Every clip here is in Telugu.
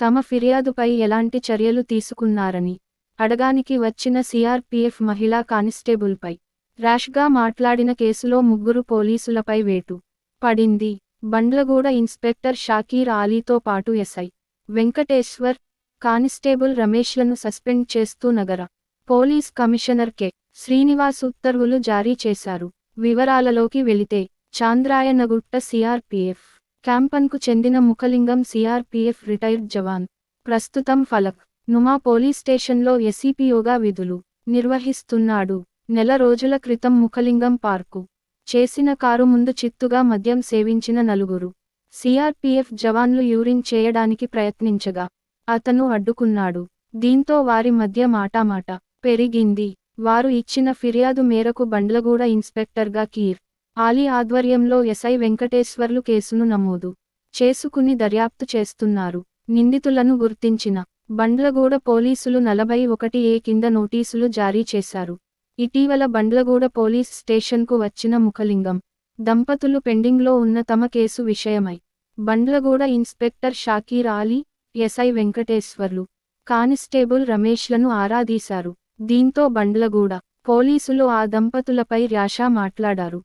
తమ ఫిర్యాదుపై ఎలాంటి చర్యలు తీసుకున్నారని అడగానికి వచ్చిన సిఆర్పీఎఫ్ మహిళా కానిస్టేబుల్పై ర్యాష్గా మాట్లాడిన కేసులో ముగ్గురు పోలీసులపై వేటు పడింది. బండ్లగూడ ఇన్స్పెక్టర్ షాకీర్ ఆలీతో పాటు ఎస్ఐ వెంకటేశ్వర్ కానిస్టేబుల్ రమేష్లను సస్పెండ్ చేస్తూ నగర పోలీస్ కమిషనర్ కె. శ్రీనివాస్ ఉత్తర్వులు జారీ చేశారు. వివరాలలోకి వెళితే చాంద్రాయనగుట్ట సిఆర్పీఎఫ్ క్యాంపన్కు చెందిన ముఖలింగం సిఆర్పీఎఫ్ రిటైర్డ్ జవాన్. ప్రస్తుతం ఫలక్ నుమా పోలీస్ స్టేషన్లో ఎసిపిఓగా విధులు నిర్వహిస్తున్నాడు. నెల రోజుల క్రితం ముఖలింగం పార్కు చేసిన కారు ముందు చిత్తుగా మద్యం సేవించిన నలుగురు. సిఆర్పీఎఫ్ జవాన్లు యూరిన్ చేయడానికి ప్రయత్నించగా అతను అడ్డుకున్నాడు. దీంతో వారి మధ్య మాటామాట పెరిగింది. వారు ఇచ్చిన ఫిర్యాదు మేరకు బండ్లగూడ ఇన్స్పెక్టర్గా కీర్ ఆలీ ఆధ్వర్యంలో ఎస్ఐ వెంకటేశ్వర్లు కేసును నమోదు చేసుకుని దర్యాప్తు చేస్తున్నారు. నిందితులను గుర్తించిన బండ్లగూడ పోలీసులు నలభై ఒకటి ఏ కింద నోటీసులు జారీ చేశారు. ఇటీవల బండ్లగూడ పోలీస్ స్టేషన్కు వచ్చిన ముఖలింగం దంపతులు పెండింగ్లో ఉన్న తమ కేసు విషయమై Bandlaguda inspector Shakir Ali SI Venkateswarlu constable రమేష్లను ఆరాధీశారు దీంతో బండ్లగూడ పోలీసులు ఆ దంపతులపై ర్యాషా మాట్లాడారు.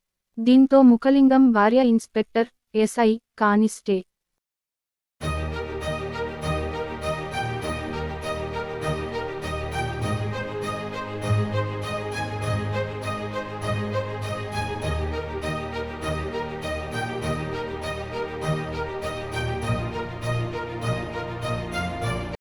దీంతో ముఖలింగం భార్య ఇన్స్పెక్టర్ ఎస్ఐ కానిస్టే